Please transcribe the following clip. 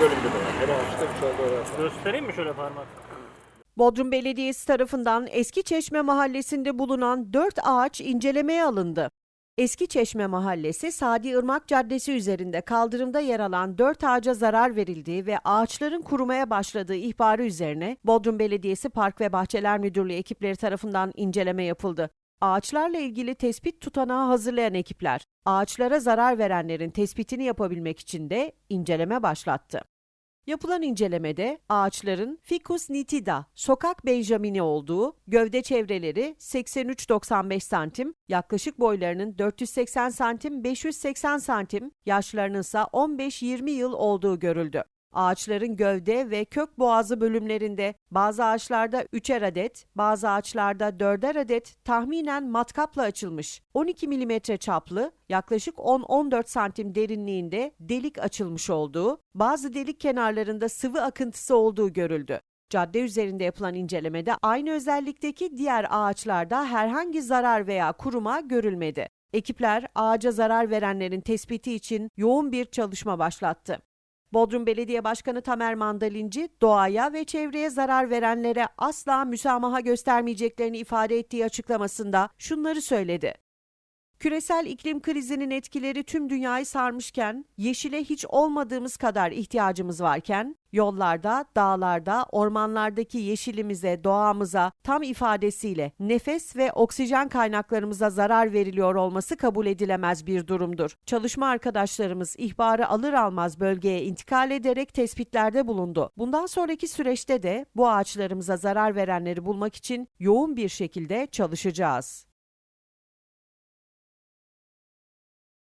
bölümde de var. Göstereyim mi şöyle parmak? Bodrum Belediyesi tarafından Eski Çeşme Mahallesi'nde bulunan 4 ağaç incelemeye alındı. Eski Çeşme Mahallesi, Sadi Irmak Caddesi üzerinde kaldırımda yer alan 4 ağaca zarar verildiği ve ağaçların kurumaya başladığı ihbarı üzerine Bodrum Belediyesi Park ve Bahçeler Müdürlüğü ekipleri tarafından inceleme yapıldı. Ağaçlarla ilgili tespit tutanağı hazırlayan ekipler, ağaçlara zarar verenlerin tespitini yapabilmek için de inceleme başlattı. Yapılan incelemede ağaçların Ficus nitida, sokak benjamini olduğu, gövde çevreleri 83-95 santim, yaklaşık boylarının 480 santim 580 santim, yaşlarının ise 15-20 yıl olduğu görüldü. Ağaçların gövde ve kök boğazı bölümlerinde bazı ağaçlarda 3'er adet, bazı ağaçlarda 4'er adet tahminen matkapla açılmış 12 mm çaplı, yaklaşık 10-14 santim derinliğinde delik açılmış olduğu, bazı delik kenarlarında sıvı akıntısı olduğu görüldü. Cadde üzerinde yapılan incelemede aynı özellikteki diğer ağaçlarda herhangi zarar veya kuruma görülmedi. Ekipler ağaca zarar verenlerin tespiti için yoğun bir çalışma başlattı. Bodrum Belediye Başkanı Tamer Mandalinci, doğaya ve çevreye zarar verenlere asla müsamaha göstermeyeceklerini ifade ettiği açıklamasında şunları söyledi. Küresel iklim krizinin etkileri tüm dünyayı sarmışken, yeşile hiç olmadığımız kadar ihtiyacımız varken, yollarda, dağlarda, ormanlardaki yeşilimize, doğamıza tam ifadesiyle nefes ve oksijen kaynaklarımıza zarar veriliyor olması kabul edilemez bir durumdur. Çalışma arkadaşlarımız ihbarı alır almaz bölgeye intikal ederek tespitlerde bulundu. Bundan sonraki süreçte de bu ağaçlarımıza zarar verenleri bulmak için yoğun bir şekilde çalışacağız.